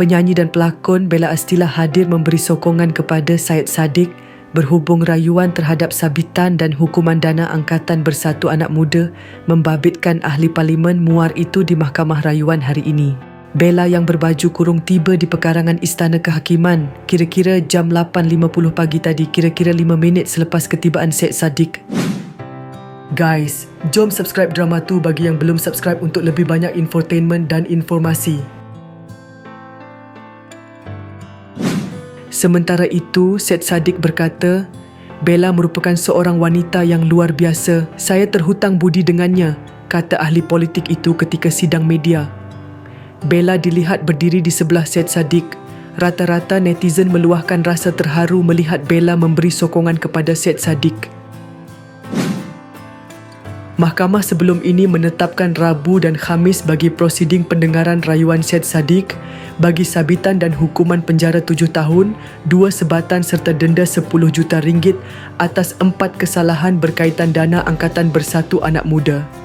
penyanyi dan pelakon Bella Astila hadir memberi sokongan kepada Syed Saddiq berhubung rayuan terhadap sabitan dan hukuman dana Angkatan Bersatu Anak Muda membabitkan ahli parlimen muar itu di Mahkamah Rayuan hari ini. Bella yang berbaju kurung tiba di pekarangan Istana Kehakiman kira-kira jam 8.50 pagi tadi kira-kira 5 minit selepas ketibaan Syed Saddiq. Guys, jom subscribe drama tu bagi yang belum subscribe untuk lebih banyak infotainment dan informasi. Sementara itu, Syed Saddiq berkata, Bella merupakan seorang wanita yang luar biasa. Saya terhutang budi dengannya, kata ahli politik itu ketika sidang media. Bella dilihat berdiri di sebelah Syed Saddiq. Rata-rata netizen meluahkan rasa terharu melihat Bella memberi sokongan kepada Syed Saddiq. Mahkamah sebelum ini menetapkan Rabu dan Khamis bagi prosiding pendengaran rayuan Syed Saddiq bagi sabitan dan hukuman penjara tujuh tahun, dua sebatan serta denda 10 juta ringgit atas empat kesalahan berkaitan dana Angkatan Bersatu Anak Muda.